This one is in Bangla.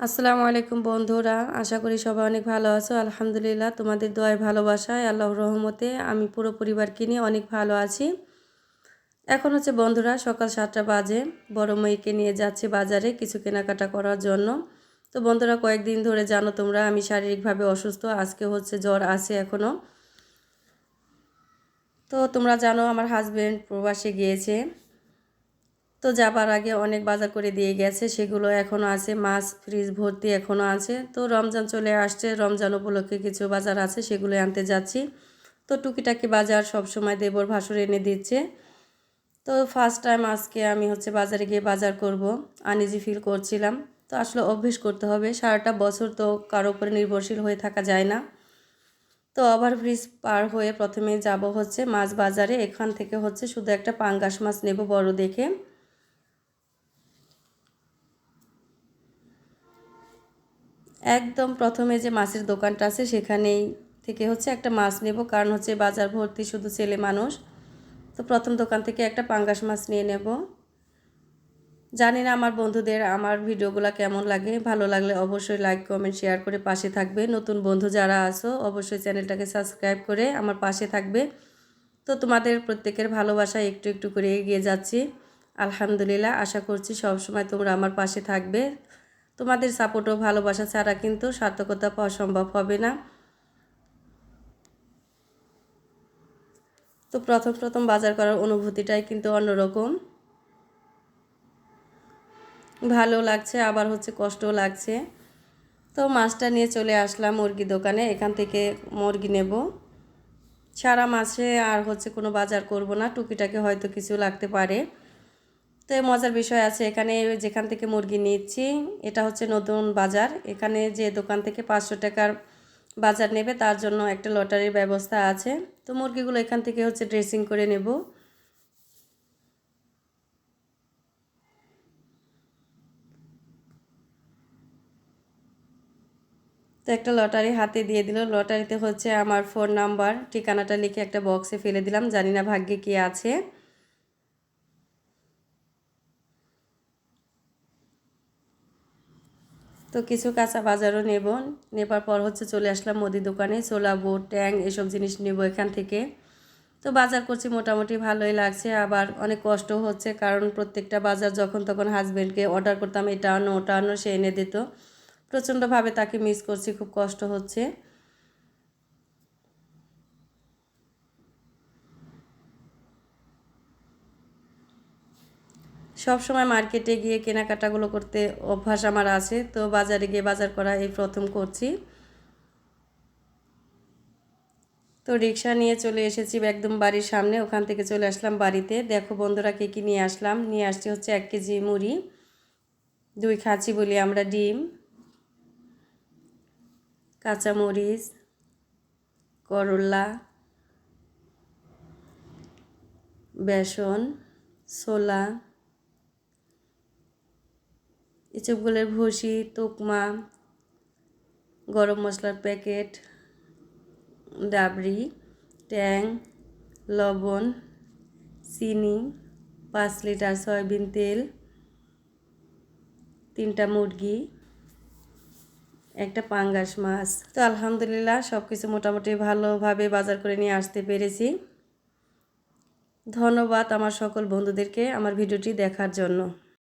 আসসালামু আলাইকুম বন্ধুরা, আশা করি সবাই অনেক ভালো আছো। আলহামদুলিল্লাহ, তোমাদের দোয়ায় ভালোবাসায়, আল্লাহর রহমতে আমি পুরো পরিবারকে নিয়ে অনেক ভালো আছি। এখন হচ্ছে বন্ধুরা, সকাল সাতটা বাজে, বড় মেয়েকে নিয়ে যাচ্ছি বাজারে কিছু কেনাকাটা করার জন্য। তো বন্ধুরা, কয়েকদিন ধরে জানো তোমরা, আমি শারীরিকভাবে অসুস্থ, আজকে হচ্ছে জ্বর আছে এখনও তো তোমরা জানো, আমার হাজব্যান্ড প্রবাসে গিয়েছে। তো যাবার আগে অনেক বাজার করে দিয়ে গেছে, সেগুলো এখনও আছে, মাছ ফ্রিজ ভর্তি এখনও আছে। তো রমজান চলে আসছে, রমজান উপলক্ষে কিছু বাজার আছে, সেগুলো আনতে যাচ্ছি। তো টুকিটাকি বাজার সব সময় দেবর ভাসুর এনে দিচ্ছে। তো ফার্স্ট টাইম আজকে আমি হচ্ছে বাজারে গিয়ে বাজার করব আনিজি ফিল করছিলাম। তো আসলে অভ্যেস করতে হবে, সারাটা বছর তো কারও উপরে নির্ভরশীল হয়ে থাকা যায় না। তো ওভারব্রিজ পার হয়ে প্রথমে যাব হচ্ছে মাছ বাজারে, এখান থেকে হচ্ছে শুধু একটা পাঙ্গাস মাছ নেব বড় দেখে। একদম প্রথমে যে মাছের দোকানটা আছে সেখানেই থেকে হচ্ছে একটা মাছ নেব, কারণ হচ্ছে বাজার ভর্তি শুধু ছেলে মানুষ। তো প্রথম দোকান থেকে একটা পাঙ্গাস মাছ নিয়ে নেব। জানি না আমার বন্ধুদের আমার ভিডিওগুলো কেমন লাগে। ভালো লাগলে অবশ্যই লাইক কমেন্ট শেয়ার করে পাশে থাকবে। নতুন বন্ধু যারা আসো অবশ্যই চ্যানেলটাকে সাবস্ক্রাইব করে আমার পাশে থাকবে। তো তোমাদের প্রত্যেকের ভালোবাসা একটু একটু করে এগিয়ে যাচ্ছি। আলহামদুলিল্লাহ, আশা করছি সব সময় তোমরা আমার পাশে থাকবে। তোমাদের সাপোর্ট ও ভালোবাসা ছাড়া কিন্তু সার্থকতা পাওয়া সম্ভব হবে না। তো প্রথম প্রথম বাজার করার অনুভূতিটাই কিন্তু অন্যরকম। ভালো লাগছে, আবার হচ্ছে কষ্টও লাগছে। তো মাছটা নিয়ে চলে আসলাম মুরগি দোকানে, এখান থেকে মুরগি নেব। সারা মাসে আর হচ্ছে কোনো বাজার করব না, টুকিটাকে হয়তো কিছু লাগতে পারে। তো মজার বিষয় আছে, এখানে যেখান থেকে মুরগি নিচ্ছি, এটা হচ্ছে নতুন বাজার। এখানে যে দোকান থেকে পাঁচশো টাকার বাজার নেবে, তার জন্য একটা লটারির ব্যবস্থা আছে। তো মুরগিগুলো এখান থেকে হচ্ছে ড্রেসিং করে নেব। তো একটা লটারি হাতে দিয়ে দিল। লটারিতে হচ্ছে আমার ফোন নাম্বার, ঠিকানাটা লিখে একটা বক্সে ফেলে দিলাম। জানি না ভাগ্যে কী আছে। তো কিছু কাঁচা বাজারও নেব। নেবার পর হচ্ছে চলে আসলাম মুদি দোকানে, ছোলা, বোট, ট্যাং এসব জিনিস নেব এখান থেকে। তো বাজার করছি মোটামুটি ভালোই লাগছে, আবার অনেক কষ্ট হচ্ছে কারণ প্রত্যেকটা বাজার যখন তখন হাজব্যান্ডকে অর্ডার করতাম, এটা আনো, ওটা আনো, সে এনে দিত। প্রচণ্ডভাবে তাকে মিস করছি, খুব কষ্ট হচ্ছে। সব সময় মার্কেটে গিয়ে কেনাকাটাগুলো করতে অভ্যাস আমার আছে। তো বাজারে গিয়ে বাজার করা এই প্রথম করছি। তো রিক্সা নিয়ে চলে এসেছি একদম বাড়ির সামনে, ওখান থেকে চলে আসলাম বাড়িতে। দেখো বন্ধুরা কে কী নিয়ে আসলাম। নিয়ে আসছি হচ্ছে এক কেজি মুড়ি, দুই খাঁচি বলি আমরা ডিম, কাঁচামরিচ, করলা, বেসন, ছোলা। ইচপগুলের ভুসি, তোকমা, গরম মশলার প্যাকেট, ডাবরি, ট্যাং, লবণ, চিনি, পাঁচ লিটার সয়াবিন তেল, তিনটা মুরগি, একটা পাঙ্গাস মাছ। তো আলহামদুলিল্লাহ সব কিছু মোটামুটি ভালোভাবে বাজার করে নিয়ে আসতে পেরেছি। ধন্যবাদ আমার সকল বন্ধুদেরকে আমার ভিডিওটি দেখার জন্য।